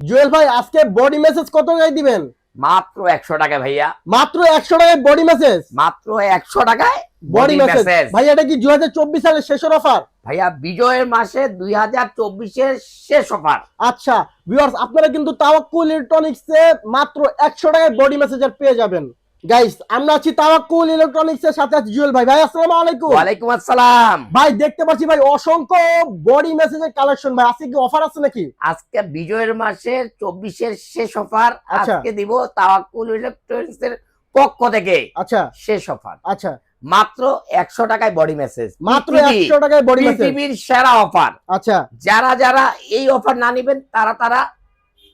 জুয়েল ভাই আজকে body message কত টাকায় দিবেন? মাত্র একশো টাকা ভাইয়া। মাত্র একশো টাকায় বডি মেসেজ মাত্র একশো টাকায় বডি মেসেজ মেসেজ ভাই এটা কি দুই হাজার চব্বিশ সালের শেষের অফার ভাইয়া বিজয়ের মাসে দুই হাজার চব্বিশের শেষ অফার আচ্ছা ভিউয়ার্স আপনারা কিন্তু তাওয়াক্কুল ইলেকট্রনিক্স এ মাত্র একশো টাকায় বডি মেসেজার পেয়ে যাবেন। গাইস আমরা আছি তাওয়াক্কুল ইলেকট্রনিক্স এর সাথে আছি জুয়েল ভাই। ভাই আসসালামু আলাইকুম। ওয়ালাইকুম আসসালাম। ভাই দেখতে পাচ্ছি ভাই অসংখ্য বডি মেসেজের কালেকশন ভাই। আজকে কি অফার আছে নাকি? আজকে বিজয়ের মাসের চব্বিশের শেষ অফার আচ্ছা। আজকে দিব তাওয়াক্কুল ইলেকট্রনিক্স এর পক্ষ থেকে আচ্ছা। শেষ অফার আচ্ছা। মাত্র একশো টাকায় বডি মেসেজ মাত্র একশো টাকায় বডি মেসেজ পৃথিবীর সেরা অফার আচ্ছা। যারা যারা এই অফার না নিবেন তারা তারা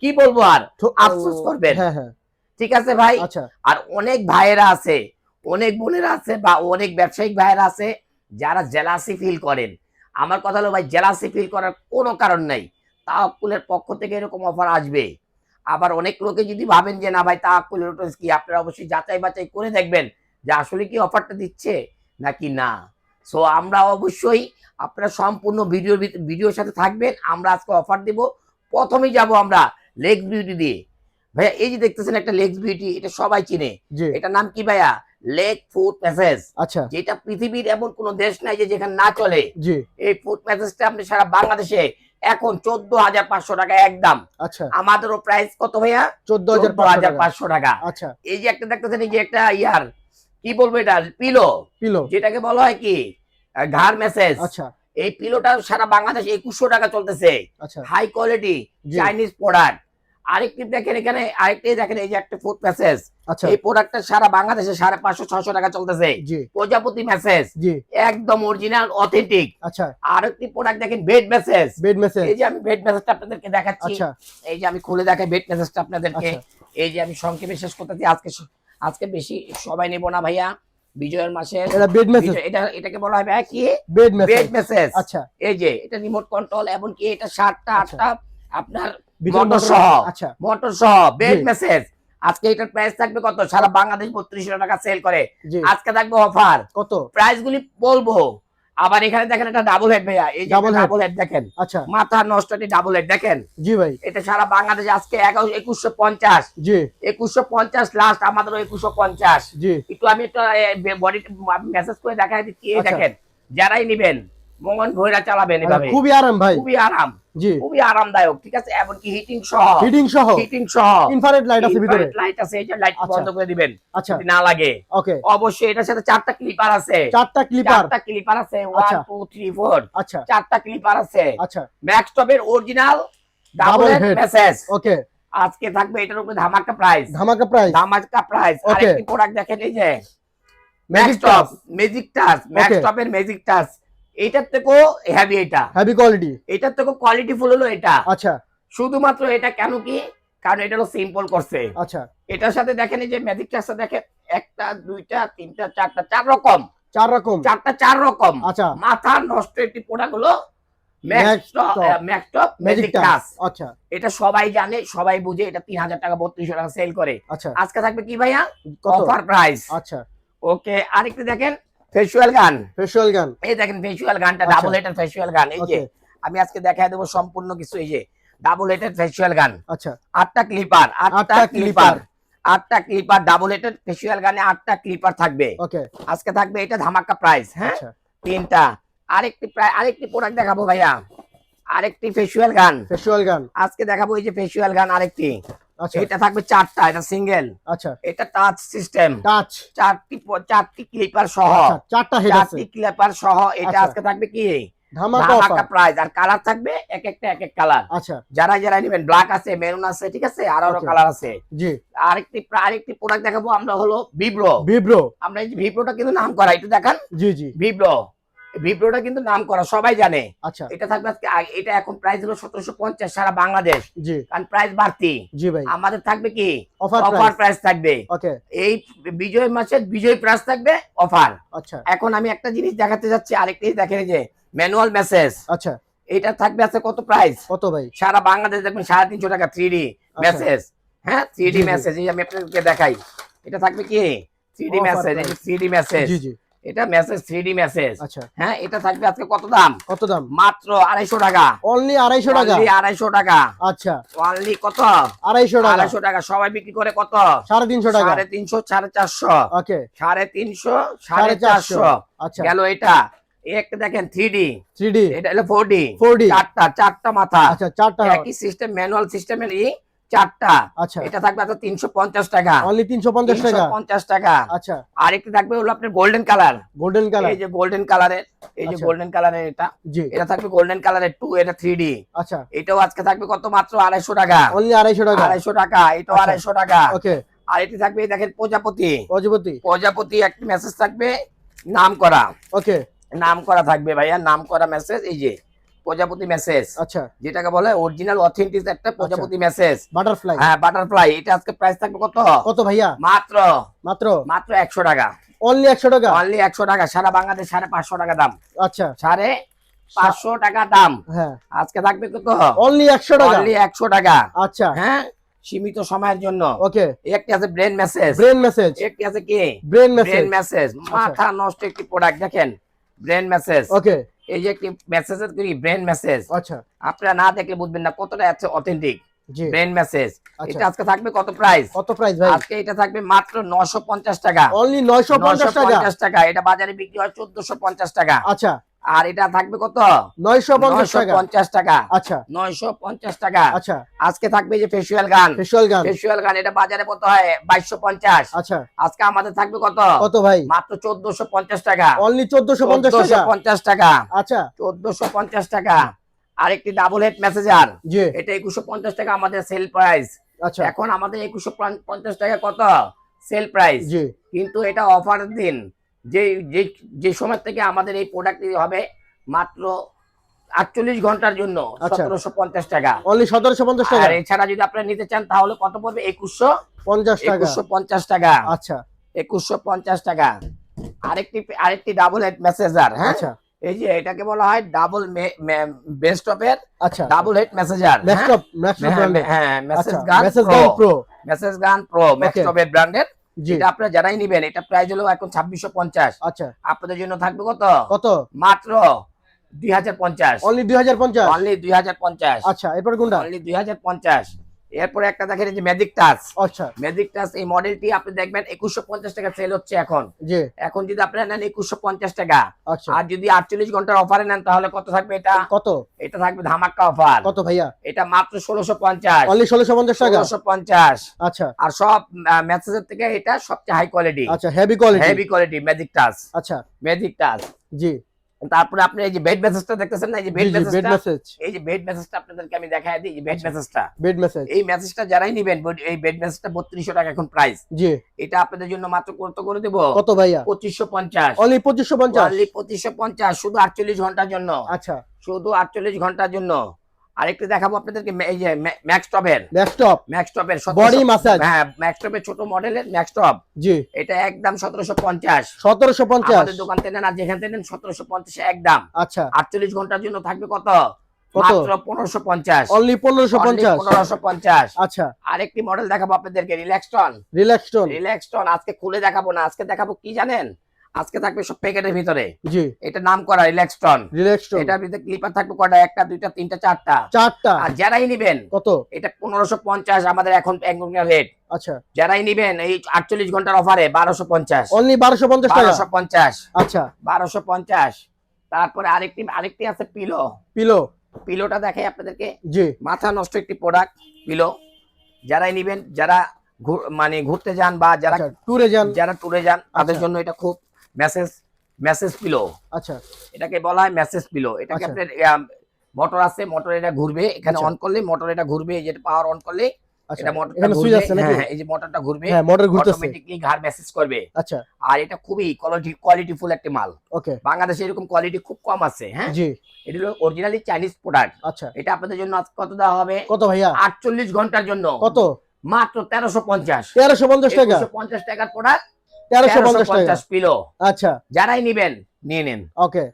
কি বলব আর? আফসোস করবেন। হ্যাঁ হ্যাঁ। ঠিক আছে ভাই? আচ্ছা। আর অনেক ভাইয়েরা আছে অনেক বোনেরা আছে বা অনেক ব্যবসায়িক ভাইয়েরা আছে যারা জেলাসি ফিল করেন। আমার কথা হলো ভাই জেলাসি ফিল করার কোনো কারণ নাই। তাওয়াক্কুলের পক্ষ থেকে এরকম অফার আসবে। আবার অনেক লোকে যদি ভাবেন যে না ভাই তাওয়াক্কুল ইলেকট্রনিক্স কি? আপনারা অবশ্যই যাচাই বাছাই করে দেখবেন যে আসলে কি অফারটা দিচ্ছে নাকি না? সো আমরা অবশ্যই আপনারা সম্পূর্ণ ভিডিওর ভিডিওর সাথে থাকবেন। আমরা আজকে অফার দিব। প্রথমেই যাব আমরা লেগ বিউটি দিয়ে। ভাইয়া এই যে দেখতেছেন একটা লেগস বিউটি এটা সবাই চিনে। জি। এটার নাম কি ভাইয়া? লেগ ফুড প্যাসেজ আচ্ছা। যেটা পৃথিবীর এমন কোন দেশ নাই যে যেখানে না চলে। জি। এই ফুড প্যাসেজটা আপনি সারা বাংলাদেশে এখন চোদ্দ হাজার পাঁচশো টাকা একদম আচ্ছা। আমাদেরও প্রাইস কত ভাইয়া? চোদ্দ হাজার পাঁচশো টাকা। আচ্ছা। এই যে একটা দেখতেছেন এই যে একটা ইয়ার কি বলব এটা? পিলো পিলো যেটাকে বলা হয় কি? ঘাড় মেসেজ আচ্ছা। এই পিলোটা সারা বাংলাদেশে একুশশো টাকা চলতেছে। আচ্ছা। হাই কোয়ালিটি চাইনিজ প্রোডাক্ট আরেকটি দেখেন এখানে আরেকটি দেখেন এই যে একটা ফুড প্যাসেজ আচ্ছা। এই প্রোডাক্টটা সারা বাংলাদেশে সাড়ে পাঁচশো ছশো টাকা চলতেছে। প্রজাপতি মেসেজ একদম অরিজিনাল অথেন্টিক আচ্ছা। আর একটি প্রোডাক্ট দেখেন বেড মেসেজ বেড মেসেজ এই যে আমি বেড মেসেজটা আপনাদেরকে দেখাচ্ছি। আচ্ছা। এই যে আমি খুলে দেখাই বেড মেসেজটা আপনাদেরকে। আচ্ছা। এই যে আমি সংক্ষেপে শেষ করতেছি। আজকে আজকে বেশি সবাই নেব না ভাইয়া। বিজয়ের মাসে এটা বেড মেসেজ এটা এটাকে বলা হয় ভাইয়া কি? বেড বেড মেসেজ মেসেজ আচ্ছা। এই যে এটা রিমোট কন্ট্রোল এমনকি এটা সাতটা। আটটা আপনার মোটর মোটর- সহ। আচ্ছা। মোটর সহ বেড মেসেজ আজকে এটার প্রাইস থাকবে কত? সারা বাংলাদেশ বত্রিশশো টাকা সেল করে। আজকে থাকবে অফার কত? প্রাইস গুলি বলব। আবার এখানে দেখেন একটা ডাবল হেড ভাইয়া। এই head। ডাবল হেড দেখেন। আচ্ছা। মাথা নষ্ট ডাবল হেড দেখেন। জি ভাই। এটা সারা বাংলাদেশে আজকে একুশশো পঞ্চাশ। জি। একুশশো পঞ্চাশ লাস্ট আমাদের একুশশো পঞ্চাশ। জি। একটু আমি একটু বডি মেসেজ করে দেখাই দিচ্ছি। এই আচ্ছা। দেখেন যারাই নিবেন মঙ্গন ভৈরা চালাবেন এভাবে। খুবই আরাম ভাই। খুবই আরাম। জি। খুবই আরামদায়ক ঠিক আছে? এমনকি হিটিং সহ। হিটিং সহ? হিটিং সহ। ইনফ্রারেড লাইট আছে ভিতরে? লাইট আছে এই যে লাইট আচ্ছা। বন্ধ করে দিবেন আচ্ছা। না লাগে। ওকে। অবশ্যই এটার সাথে চারটা ক্লিপার আছে। চারটা ক্লিপার চারটা ক্লিপার আছে। ওয়ান আচ্ছা। টু থ্রি ফোর আচ্ছা। চারটা ক্লিপার আছে। আচ্ছা। ম্যাক্স টপের original double head। Massage okay. আজকে থাকবে এটার উপরে ধামাকা প্রাইস ধামাকা প্রাইস ধামাকা প্রাইস আরেকটি প্রোডাক্ট দেখেন এই যে Max top magic touch Max. টপের ম্যাজিক টাচ এইটার থেকেও হেভি এটা। হেভি কোয়ালিটি এটার থেকেও কোয়ালিটি ফুল হলো এটা। আচ্ছা। শুধুমাত্র এটা কেন কি? কারণ এটা হলো সিম্পল করছে। আচ্ছা। এটার সাথে দেখেন এই যে ম্যাজিক টাচটা দেখেন একটা দুইটা তিনটা চারটা চার রকম। চার রকম। চারটা চার রকম। আচ্ছা। মাথা নষ্ট একটি প্রোডাক্ট হলো আচ্ছা। এটা সবাই জানে সবাই বুঝে এটা তিন হাজার টাকা বত্রিশশো টাকা সেল করে। আচ্ছা। আজকে থাকবে কি ভাইয়া? অফার প্রাইস আচ্ছা। ওকে আরেকটি দেখেন ফেস্যুয়াল গান। ফেশিয়াল গান। এই দেখেন গানটা আচ্ছা। ডাবল হেডের ফেস্যুয়াল গান। এই যে আমি আজকে দেবো সম্পূর্ণ কিছু এই যে ডাবল গান। আচ্ছা। আটটা ক্লিপার আটটা ক্লিপার। আটটা ক্লিপার ডাবল গানে আটটা ক্লিপার থাকবে। ওকে আজকে থাকবে এটা ধামাকা প্রাইস হ্যাঁ? আচ্ছা। তিনটা। আরেকটি প্রায় আরেকটি প্রোডাক্ট দেখাবো ভাইয়া। আরেকটি ফেস্যুয়াল গান। ফেশিয়াল গান। আজকে দেখাবো এই যে ফেস্যুয়াল গান আরেকটি। আচ্ছা এটা থাকবে চারটা এটা সিঙ্গেল আচ্ছা। এটা টাচ সিস্টেম টাচ চারটি চারটি ক্লিপার সহ। আচ্ছা চারটা হেড চারটি ক্লিপার সহ এটা আচ্ছা। আজকে থাকবে কি? ধামাকা প্রাইস আর কালার থাকবে এক একটা এক এক কালার আচ্ছা। যারা যারা নেবেন ব্ল্যাক আছে মেরুন আছে ঠিক আছে? আরও আরও কালার আছে। জি। আরেকটি আরেকটি প্রোডাক্ট দেখাবো আমরা হলো ভিব্রো ভিব্রো আমরা এই ভিব্রোটা কিন্তু নাম করা একটু দেখান। জি জি। ভিব্রো ভিব্রোটা কিন্তু নাম করা সবাই জানে। আচ্ছা। এটা থাকবে আজকে এটা এখন প্রাইস হলো সতেরোশো পঞ্চাশ সারা বাংলাদেশ। জি। কারণ প্রাইস বাড়তি। জি ভাই। আমাদের থাকবে কি? অফার প্রাইস থাকবে। ওকে। এই বিজয় মাসের বিজয় প্রাইস থাকবে অফার আচ্ছা। এখন আমি একটা জিনিস দেখাতে যাচ্ছি আরেকটি দেখেন যে ম্যানুয়াল মেসেজ আচ্ছা। এটা থাকবে আছে কত প্রাইস কত ভাই? সারা বাংলাদেশ দেখবেন সাড়ে তিনশো টাকা থ্রি ডি। মেসেজ হ্যাঁ? থ্রি ডি মেসেজ আমি আপনাদেরকে দেখাই। এটা থাকবে কি? Three D massage. Three D massage জি জি। এটা মেসেজ থ্রি ডি মেসেজ আচ্ছা। হ্যাঁ এটা থাকবে আজকে কত দাম? কত দাম? মাত্র আড়াইশো টাকা। অনলি আড়াইশো টাকা? আড়াইশো টাকা। আচ্ছা। অনলি কত? আড়াইশো টাকা। আড়াইশো টাকা। সবাই বিক্রি করে কত? সাড়ে তিনশো টাকা। সাড়ে তিনশো সাড়ে চারশো। ওকে। সাড়ে তিনশো সাড়ে চারশো। আচ্ছা। গেল এটা। একটা দেখেন থ্রি ডি থ্রি ডি এটা হলো ফোর ডি ফোর ডি চারটা চারটা মাথা। আচ্ছা চারটা একই সিস্টেম ম্যানুয়াল সিস্টেমের চারটা। আচ্ছা। এটা থাকবে আপনার তিনশো পঞ্চাশ টাকা। অনলি তিনশো পঞ্চাশ টাকা? পঞ্চাশ টাকা। আচ্ছা। আর একটি থাকবে হলো আপনার গোল্ডেন কালার গোল্ডেন কালার এই যে গোল্ডেন কালারের এই যে আচ্ছা। গোল্ডেন কালারের এটা। এটা থাকবে গোল্ডেন কালারের টু এটা থ্রি ডি আচ্ছা। এটাও আজকে থাকবে কত মাত্র? আড়াইশো টাকা। অনলি আড়াইশো টাকা? আড়াইশো টাকা এটাও আচ্ছা। আড়াইশো টাকা। ওকে। আর এটি থাকবে দেখেন প্রজাপতি। অজিপতি প্রজাপতি একটি মেসেজ থাকবে নাম করা ওকে। নাম করা থাকবে ভাইয়া নাম করা মেসেজ এই যে। প্রজাপতি মেসেজ আচ্ছা। যেটাকে বলে অরিজিনাল অথেন্টিক একটা প্রজাপতি মেসেজ বাটারফ্লাই হ্যাঁ বাটারফ্লাই এটা আজকে প্রাইস থাকবে কত? কত ভাইয়া? মাত্র। মাত্র? মাত্র একশো টাকা। অনলি একশো টাকা? অনলি একশো টাকা। সারা বাংলাদেশ সাড়ে পাঁচশো টাকা দাম। আচ্ছা। সাড়ে পাঁচশো টাকা দাম। হ্যাঁ। আজকে থাকবে কত? অনলি একশো টাকা। অনলি একশো টাকা। আচ্ছা। হ্যাঁ সীমিত সময়ের জন্য। ওকে। একটি আছে ব্রেন মেসেজ ব্রেন মেসেজ একটি আছে কি? Brain massage brain massage massage মাথা নষ্ট একটি প্রোডাক্ট দেখেন। Brain massage okay. এই যে একটি মেসেজ কি ব্রেন মেসেজ আচ্ছা। আপনারা না দেখলে বুঝবেন না কতটা আছে অথেন্টিক জি। ব্রেন মেসেজ এটা আজকে থাকবে কত প্রাইস কত প্রাইস ভাই? আজকে এটা থাকবে মাত্র নশো পঞ্চাশ টাকা। অনলি নয়শো পঞ্চাশ টাকা। 950 টাকা। এটা বাজারে বিক্রি হয় চোদ্দশো পঞ্চাশ টাকা। আচ্ছা। আর এটা থাকবে কত? নয়শো পঞ্চাশ টাকা। আচ্ছা। নয়শো পঞ্চাশ টাকা। আচ্ছা। আজকে থাকবে যে ফেসিয়াল গান। গান। ফেসিয়াল গান এটা বাজারে কত হয়? বাইশশো পঞ্চাশ। আচ্ছা। আজকে আমাদের থাকবে কত? কত ভাই? মাত্র চোদ্দশো পঞ্চাশ টাকা। অনলি চোদ্দশো পঞ্চাশ টাকা। আচ্ছা। চোদ্দশো পঞ্চাশ টাকা। আরেকটি ডাবল হেড মেসেজার এটা একুশশো পঞ্চাশ টাকা আমাদের সেল প্রাইস আচ্ছা। এখন আমাদের একুশশো পঞ্চাশ টাকা কত? সেল প্রাইস কিন্তু এটা অফার দিন। যে যে যে সময় থেকে আমাদের এই প্রোডাক্টটি হবে মাত্র আটচল্লিশ ঘণ্টার জন্য আচ্ছা। সতেরোশো পঞ্চাশ টাকা। অনলি সতেরোশো পঞ্চাশ টাকা? এছাড়া যদি আপনারা নিতে চান তাহলে কত পড়বে? একুশশো পঞ্চাশ একুশশো পঞ্চাশ টাকা। আচ্ছা। একুশশো পঞ্চাশ টাকা। আরেকটি আরেকটি ডাবল হেড মেসেজার হ্যাঁ? আচ্ছা। এই যে এটাকে বলা হয় ডাবল বেস্টপের আচ্ছা। ডাবল হেড মেসেজার হ্যাঁ? Massage gun massage pro gun pro massage gun pro মেক্সটপের ব্র্যান্ডের এটা আপনারা যারাই নিবেন এটা প্রাইস হলো এখন ছাব্বিশশো পঞ্চাশ। আচ্ছা। আপনাদের জন্য থাকবে কত? কত? মাত্র দুই হাজার পঞ্চাশ। অনলি দুই হাজার পঞ্চাশ? অনলি দুই হাজার পঞ্চাশ। আচ্ছা এরপর কোনটা অনলি দুই হাজার পঞ্চাশ। এরপরে একটা দেখেন যে ম্যাজিক টাচ আচ্ছা। ম্যাজিক টাচ এই মডেলটি আপনি দেখবেন একুশশো পঞ্চাশ টাকা সেল হচ্ছে এখন। জি। এখন যদি আপনারা নেন একুশশো পঞ্চাশ টাকা। আচ্ছা। আর যদি আটচল্লিশ ঘণ্টার অফারে নেন তাহলে কত থাকবে এটা? কত? এটা থাকবে ধামাক্কা অফার কত ভাইয়া? এটা মাত্র ষোলোশো পঞ্চাশ। ষোলোশো পঞ্চাশ টাকা? ষোলোশো পঞ্চাশ। আচ্ছা। আর সব মেসেজের থেকে এটা সবচেয়ে হাই কোয়ালিটি আচ্ছা heavy quality heavy quality magic touch আচ্ছা। ম্যাজিক টাচ জি। তারপরে আপনি এই যে বেড মেসেজটা দেখতেছেন না? এই যে বেড বেড মেসেজটা মেসেজ এই যে বেড মেসেজটা আপনাদেরকে আমি দেখায় দিই বেড আচ্ছা। মেসেজটা বেড মেসেজ এই মেসেজটা যারাই নেবেন এই বেড মেসেজটা বত্রিশশো টাকা এখন প্রাইস জি। এটা আপনাদের জন্য মাত্র কত করে দেব? কত ভাইয়া? পঁচিশশো পঞ্চাশ। অনলি পঁচিশশো পঞ্চাশ? অনলি পঁচিশশো পঞ্চাশ শুধু আটচল্লিশ ঘণ্টার জন্য। আচ্ছা। শুধু আটচল্লিশ ঘণ্টার জন্য। আরেকটু দেখাবো আপনাদেরকে এই যে ম্যাক্স টপের ল্যাপটপ ম্যাক্স টপের বডি মাসাজ হ্যাঁ ম্যাক্স টপের ছোট মডেলের ম্যাক্স টপ জি। এটা একদম সতেরোশো পঞ্চাশ। সতেরোশো পঞ্চাশ। আমাদের দোকান থেকে আর যেখান থেকে নেন সতেরোশো পঞ্চাশ একদম। আচ্ছা। আটচল্লিশ ঘণ্টার জন্য থাকবে কত? মাত্র পনেরোশো পঞ্চাশ। অনলি আচ্ছা। আরেকটি মডেল দেখাবো আপনাদেরকে রিল্যাক্সটন রিল্যাক্সটন রিল্যাক্সটন আজকে খুলে দেখাবো না আজকে দেখাবো কি জানেন? আজকে থাকবে সব প্যাকেটের ভিতরে। জি। এটা নাম করা রিল্যাক্সটন রিল্যাক্সটন এটার ভিতরে ক্লিপার থাকবে কটা একটা দুইটা তিনটা চারটা। চারটা। আর যারাই নিবেন কত? এটা পনেরোশো পঞ্চাশ আমাদের এখন রেট আচ্ছা। যারাই নিবেন এই আটচল্লিশ ঘণ্টার অফারে বারোশো পঞ্চাশ। অনলি বারোশো পঞ্চাশ টাকা? বারোশো পঞ্চাশ। আচ্ছা। বারোশো পঞ্চাশ। তারপরে আরেকটি আরেকটি আছে পিলো পিলো পিলোটা দেখাই আপনাদেরকে। জি। মাথা নষ্ট একটি প্রোডাক্ট পিলো যারাই নিবেন যারা মানে ঘুরতে যান বা যারা ট্যুরে যান। যারা ট্যুরে যান তাদের আচ্ছা। জন্য এটা খুব মেসেজ মেসেজ পিলো। আচ্ছা। এটাকে বলা হয় মেসেজ পিলো। এটাকে আচ্ছা। আপনার মোটর আছে মোটর এটা ঘুরবে। এখানে আচ্ছা। অন করলে মোটর এটা ঘুরবে এই যে পাওয়ার অন করলে আচ্ছা। এটা মোটরটা ঘুরবে। হ্যাঁ এই যে মোটরটা ঘুরবে হ্যাঁ মোটর ঘুরতেছে। অটোমেটিকলি ঘাড় মেসেজ করবে। আচ্ছা। আর এটা খুবই কোয়ালিটি কোয়ালিটিফুল একটা মাল। ওকে। বাংলাদেশে এরকম কোয়ালিটি খুব কম আছে হ্যাঁ? জি। এটা হলো অরিজিনালি চাইনিজ প্রোডাক্ট আচ্ছা। এটা আপনাদের জন্য আজ কত দেওয়া হবে? কত ভাইয়া? আটচল্লিশ ঘণ্টার জন্য। কত? মাত্র তেরোশো পঞ্চাশ। তেরোশো পঞ্চাশ টাকা। পঞ্চাশ টাকার প্রোডাক্ট তেরোশো তেরোশো পঞ্চাশ পিলো আচ্ছা। যারাই নিবেন নিয়ে নেন। ওকে।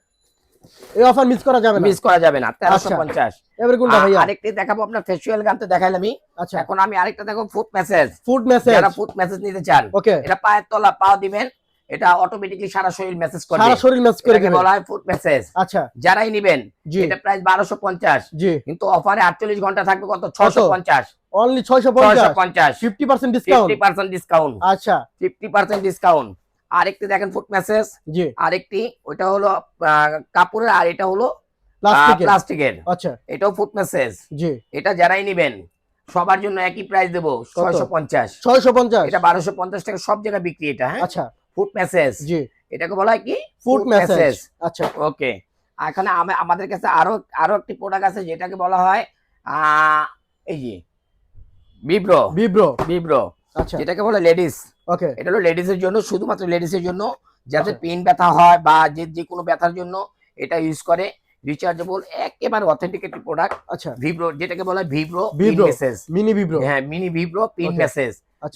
এই অফার মিস করা যাবে না? মিস করা যাবে না তেরোশো আচ্ছা। পঞ্চাশ। এবারে কোনটা ভাইয়া? আরেকটি দেখাবো আপনার ফেসিয়াল গান তো দেখাইলামই আচ্ছা। এখন আমি আরেকটা দেখো ফুড মেসেজ ফুড মেসেজ যারা ফুড মেসেজ নিতে চান ওকে। এটা পায়ের তলা পাও দিবেন এটা অটোমেটিকলি সারা শরীর মেসেজ করবে। সারা শরীর ম্যাচ করে দিবে। বলা হয় ফুড মেসেজ আচ্ছা। যারাই নিবেন এটা প্রাইস বারোশো পঞ্চাশ। জি। কিন্তু অফারে আটচল্লিশ ঘণ্টা থাকবে কত? ছশো পঞ্চাশ। Only 650 50% discount fifty percent discount আচ্ছা। ফিফটি পার্সেন্ট ডিসকাউন্ট আরেকটি দেখেন ফুড মেসেজ জি। আরেকটি ওটা হলো কাপড়ের আর এটা হলো প্লাস্টিকের। প্লাস্টিকের। আচ্ছা। এটাও ফুড মেসেজ জি। এটা যারাই নিবেন সবার জন্য একই প্রাইস দেবো ছয়শো পঞ্চাশ। 650 এটা বারোশো পঞ্চাশ টাকা সব জায়গায় বিক্রি এটা হ্যাঁ? আচ্ছা। ফুড মেসেজ জি। এটাকে বলা হয় কি? ফুড মেসেজ আচ্ছা। ওকে এখানে আমাদের কাছে আরও আরও একটি প্রোডাক্ট আছে যেটাকে বলা হয় এই যে বিব্রো বিব্রো বিব্রো আচ্ছা। যেটাকে বলে লেডিস। ওকে এটা হলো লেডিসের জন্য শুধুমাত্র লেডিসের জন্য যাদের। পিন ব্যথা হয় বা যে যে কোনো ব্যথার জন্য এটা ইউজ করে। রিচার্জেবল একেবারে অথেন্টিক একটি প্রোডাক্ট আচ্ছা। ভিব্রো যেটাকে বলা হয় Vibro Vibro। Massage mini Vibro হ্যাঁ মিনি ভিব্রো পিন মেসেজ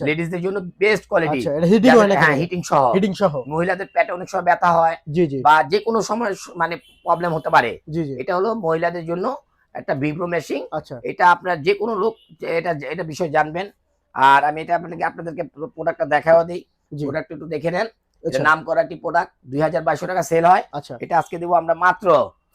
লেডিসদের জন্য বেস্ট কোয়ালিটি আচ্ছা এটা হিটিং হয় না হ্যাঁ হিটিং সহ। হিটিং সহ। মহিলাদের পেটে অনেক সময় ব্যথা হয়। জি জি। বা যে কোনো সময় মানে প্রবলেম হতে পারে। জি জি। এটা হলো মহিলাদের জন্য একটা ভিব্রো মেশিন আচ্ছা। এটা আপনার যে কোনো লোক এটা এটা বিষয় জানবেন। আর আমি এটা আপনাকে আপনাদেরকে প্রোডাক্টটা দেখাও দিই। প্রোডাক্ট একটু দেখে নেন। আচ্ছা। নাম করা একটি প্রোডাক্ট দুই হাজার বাইশশো টাকা সেল হয়। আচ্ছা। এটা আজকে দেবো আমরা মাত্র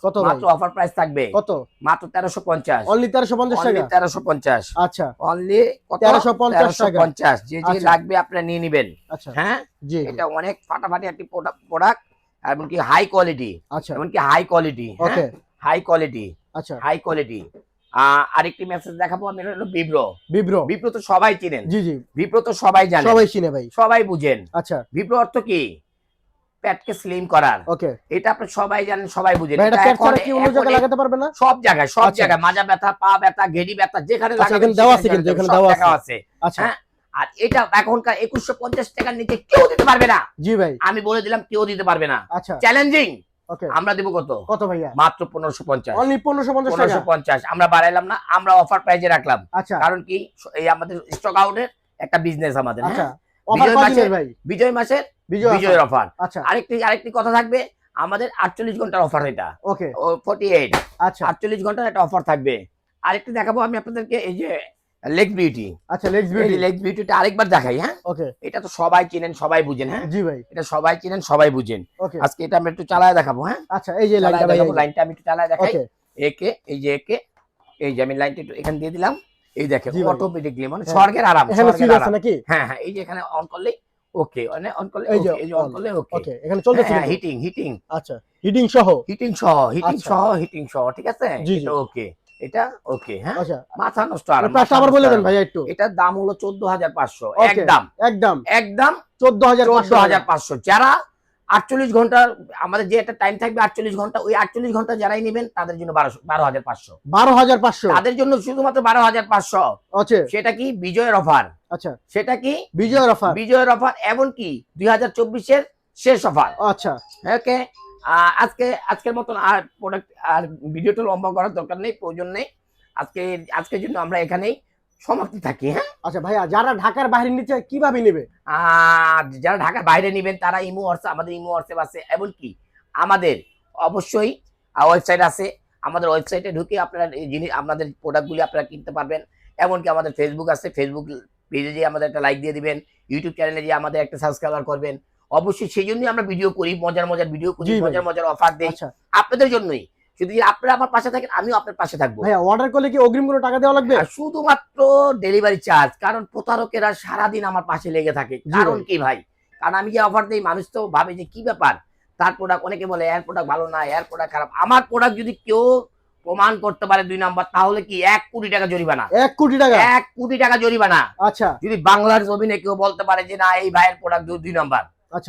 কত মাত্র অফার প্রাইস থাকবে। কত? মাত্র তেরোশো পঞ্চাশ। অনলি 1350 টাকা? তেরোশো পঞ্চাশ। আচ্ছা। অনলি 1350 টাকা। পঞ্চাশ। যে যে আচ্ছা। লাগবে আপনারা নিয়ে নিবেন। আচ্ছা। হ্যাঁ? জি। এটা অনেক ফাটাফাটি একটি প্রোডাক্ট এমনকি হাই কোয়ালিটি আচ্ছা। এমনকি high quality okay high quality আচ্ছা। হাই কোয়ালিটি আরেকটি মেসেজ দেখাবো আমি হলো বিপ্রো বিব্রো বিপ্রো তো সবাই চিনেন। জি জি। বিপ্রো তো সবাই জানে সবাই চিনে ভাই। সবাই বুঝেন। আচ্ছা। বিপ্রো অর্থ কি? পেটকে স্লিম করার। ওকে। এটা আপনি সবাই জানেন সবাই বুঝেন। এটা এটা পেট এখন- ছাড়া কি অন্য জায়গায় লাগাতে পারবে না? সব জায়গায় সব আচ্ছা। জায়গায় মাজা ব্যথা পা ব্যথা ব্যথা যেখানে আচ্ছা, লাগাবেন দেওয়া আছে কিন্তু, এখানে দেওয়া আছে। আছে। আচ্ছা। হ্যাঁ। আর এটা এখনকার একুশশো পঞ্চাশ টাকার নিচে কেউ দিতে পারবে না। জি ভাই। আমি বলে দিলাম কেউ দিতে পারবে না। আচ্ছা। চ্যালেঞ্জিং আমরা দেবো কত? কত ভাইয়া? মাত্র পনেরোশো পঞ্চাশ। অনলি 1550 টাকা? পনেরোশো পঞ্চাশ। আমরা বাড়াইলাম না আমরা অফার প্রাইজে রাখলাম। আচ্ছা। কারণ কি এই আমাদের স্টক আউটের একটা বিজনেস আমাদের হ্যাঁ? বিজয় মাসের বিজয়ের অফার আচ্ছা। আরেকটি আরেকটি কথা থাকবে আমাদের আটচল্লিশ ঘণ্টার অফার এটা। ওকে। ফোর্টি এইট আচ্ছা। আটচল্লিশ ঘণ্টার একটা অফার থাকবে। আরেকটি দেখাবো আমি আপনাদেরকে এই যে লেগ বিউটি আচ্ছা লেটস বিউটি লেগ বিউটিটা আরেকবার দেখাই হ্যাঁ? ওকে। এটা তো সবাই চিনেন সবাই বুঝেন হ্যাঁ? জি ভাই। এটা সবাই চিনেন সবাই বুঝেন। আজকে এটা আমরা একটু চালায় দেখাবো হ্যাঁ? আচ্ছা এই যে চালায় লাইনটা ভাই দেখাবো লাইনটা আমি একটু চালায় দেখাই। একে এই যে একে এই যে আমি লাইনটা একটু এখানে দিয়ে দিলাম। এই দেখেন অটোমেটিকলি মানে হ্যাঁ। স্বর্গের আরাম স্বর্গের আরাম। হ্যাঁ হ্যাঁ এই যে এখানে অন করলেই ওকে অন করলে এই যে অন করলে ওকে ওকে এখানে চলতেছে। হিটিং হিটিং আচ্ছা হিটিং সহ। হিটিং সহ হিটিং আচ্ছা। সহ হিটিং সহ ঠিক আছে? ওকে এটা ওকে হ্যাঁ? আচ্ছা। মাথা নষ্ট আর প্রাইসটা আবার বলে দেন ভাই একটু। এটার দাম হলো চোদ্দ হাজার পাঁচশো Okay. একদম। একদম। একদম 14500 চোদ্দ হাজার পাঁচশো। যারা আটচল্লিশ ঘণ্টা আমাদের যে একটা টাইম থাকবে আটচল্লিশ ঘণ্টা ওই আটচল্লিশ ঘণ্টা যারাই নেবেন তাদের জন্য বারোশো বারো হাজার পাঁচশো। 12500 তাদের জন্য শুধুমাত্র বারো হাজার পাঁচশো। আছে। সেটা কি বিজয়ের অফার আচ্ছা। সেটা কি বিজয়ের অফার বিজয়ের অফার এমনকি দুই হাজার চব্বিশের শেষ অফার আচ্ছা। ওকে আজকে আজকের মতন আর প্রোডাক্ট আর ভিডিওটা লম্বা করার দরকার নেই প্রয়োজন নেই। আজকে আজকের জন্য আমরা এখানেই সমাপ্তি থাকি হ্যাঁ? আচ্ছা ভাইয়া যারা ঢাকার বাইরে নিচ্ছে কীভাবে নেবে? যারা ঢাকার বাইরে নেবেন তারা ইমো হোয়াটসঅ্যাপ আমাদের ইমো হোয়াটসঅ্যাপ আছে। এমনকি আমাদের অবশ্যই ওয়েবসাইট আছে। আমাদের ওয়েবসাইটে ঢুকে আপনারা এই জিনিস আপনাদের প্রোডাক্টগুলি আপনারা কিনতে পারবেন। এমনকি আমাদের ফেসবুক আছে ফেসবুক পেজে যে আমাদের একটা লাইক দিয়ে দিবেন ইউটিউব চ্যানেলে যে আমাদের একটা সাবস্ক্রাইবার করবেন। অবশ্যই সেই জন্যই আমরা ভিডিও করি মজার মজার ভিডিও করি মজার মজার অফার দিই। আচ্ছা। আপনাদের জন্যই। যদি আপনারা আমার পাশে থাকেন আমিও আপনার পাশে থাকব। ভাইয়া অর্ডার করলে কি অগ্রিম কোনো টাকা দেওয়া লাগবে? শুধুমাত্র ডেলিভারি চার্জ কারণ প্রতারকেরা সারাদিন আমার পাশে লেগে থাকে। কারণ কি ভাই? কারণ আমি যে অফার দিই মানুষ তো ভাবে যে কি ব্যাপার? তার প্রোডাক্ট অনেকে বলে এয়ার প্রোডাক্ট ভালো না এয়ার প্রোডাক্ট খারাপ। আমার প্রোডাক্ট যদি কেউ প্রমাণ করতে পারে দুই নাম্বার তাহলে কি এক কোটি টাকা জরিমানা? এক কোটি টাকা? এক কোটি টাকা জরিমানা। আচ্ছা। যদি বাংলার জমিনে কেউ বলতে পারে যে না এই ভাইয়ের প্রোডাক্ট দুই নাম্বার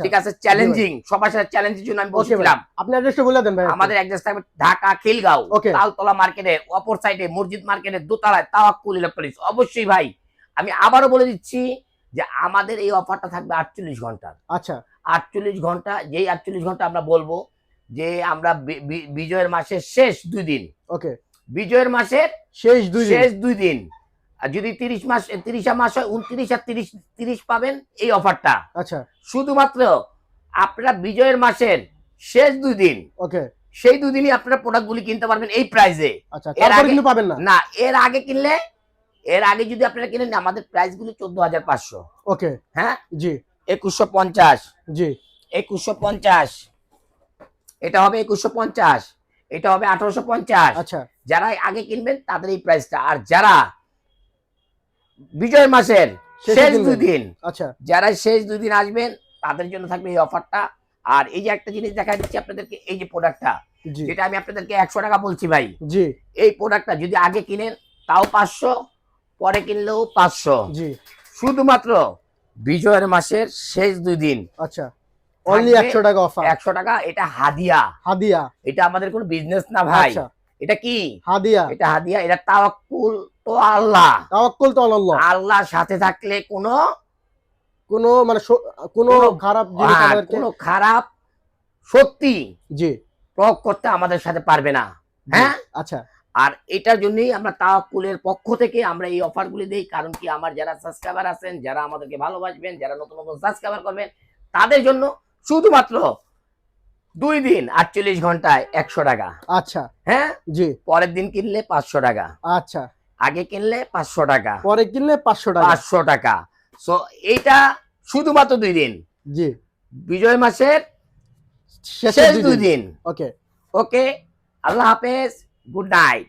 ঠিক আছে চ্যালেঞ্জিং সবার সাথে চ্যালেঞ্জের জন্য আমি। বলছিলাম। আপনি অ্যাড্রেসটা বলে দেন ভাই আমাদের অ্যাড্রেস থাকবে ঢাকা খিলগাঁও. তালতলা মার্কেটের অপর সাইডে মসজিদ মার্কেটে দোতলায় তাওয়াক্কুল ইলেকট্রনিক্স অবশ্যই ভাই আমি আবারও বলে দিচ্ছি যে আমাদের এই অফারটা থাকবে আটচল্লিশ ঘণ্টা। আচ্ছা। আটচল্লিশ ঘণ্টা যেই আটচল্লিশ ঘণ্টা আমরা বলব যে আমরা বিজয়ের মাসের শেষ দুই দিন। ওকে বিজয়ের মাসের শেষ দুই দিন। শেষ দুই দিন। আর যদি তিরিশ মাস তিরিশা মাস হয় উনত্রিশ আর তিরিশ তিরিশ পাবেন এই অফারটা আচ্ছা। শুধুমাত্র আপনারা বিজয়ের মাসের শেষ দুই দিন ওকে। সেই দুদিনই আপনারা প্রোডাক্টগুলি কিনতে পারবেন এই প্রাইসে আচ্ছা এর আগে- পাবেন না? না এর আগে কিনলে এর আগে যদি আপনারা কিনেন আমাদের প্রাইস গুলি চোদ্দ হাজার পাঁচশো। ওকে। হ্যাঁ? জি। একুশশো পঞ্চাশ। জি। একুশশো পঞ্চাশ। এটা হবে একুশশো পঞ্চাশ। এটা হবে আঠারোশো পঞ্চাশ। আচ্ছা। যারা আগে কিনবেন তাদের এই প্রাইসটা আর যারা বিজয় মাসের শেষ কিনবেন। দুই দিন আচ্ছা। যারা শেষ দুই দিন আসবেন তাদের জন্য থাকবে এই অফারটা। আর এই যে একটা জিনিস দেখা দিচ্ছি আপনাদেরকে এই যে প্রোডাক্টটা যেটা আমি আপনাদেরকে একশো টাকা বলছি ভাই। জি। এই প্রোডাক্টটা যদি আগে কিনেন তাও পাঁচশো পরে কিনলেও পাঁচশো। জি। শুধুমাত্র বিজয়ের মাসের শেষ দুই দিন আচ্ছা। অনলি থাকবে একশো টাকা অফার একশো টাকা এটা হাদিয়া। হাদিয়া। এটা আমাদের কোনো বিজনেস না ভাই। আচ্ছা। এটা কি? হাদিয়া। এটা হাদিয়া এটা তাওয়াক্কুল তো আল্লাহ। তাওয়াক্কুল তো আল্লাহ আল্লাহর সাথে থাকলে কোনো কোনো মানে কোনো খারাপ জিনিস হ্যাঁ, কোনো খারাপ সত্যি জি। প্রয়োগ করতে আমাদের সাথে পারবে না। হ্যাঁ? আচ্ছা। আর এটার জন্যই আমরা তাওয়াক্কুলের পক্ষ থেকে আমরা এই অফারগুলি দেই কারণ কি আমার যারা সাবস্ক্রাইবার আছেন যারা আমাদেরকে ভালোবাসবেন যারা নতুন নতুন সাবস্ক্রাইবার করবেন তাদের জন্য শুধুমাত্র দুই দিন আটচল্লিশ ঘন্টায় একশো টাকা। আচ্ছা। হ্যাঁ? জি। পরের দিন কিনলে পাঁচশো টাকা। আচ্ছা। আগে কিনলে পাঁচশো টাকা পরে কিনলে পাঁচশো টাকা। পাঁচশো টাকা। সো এইটা শুধুমাত্র দুই দিন। জি। বিজয় মাসের শেষ দুই দিন। ওকে ওকে আল্লাহ হাফেজ। Good night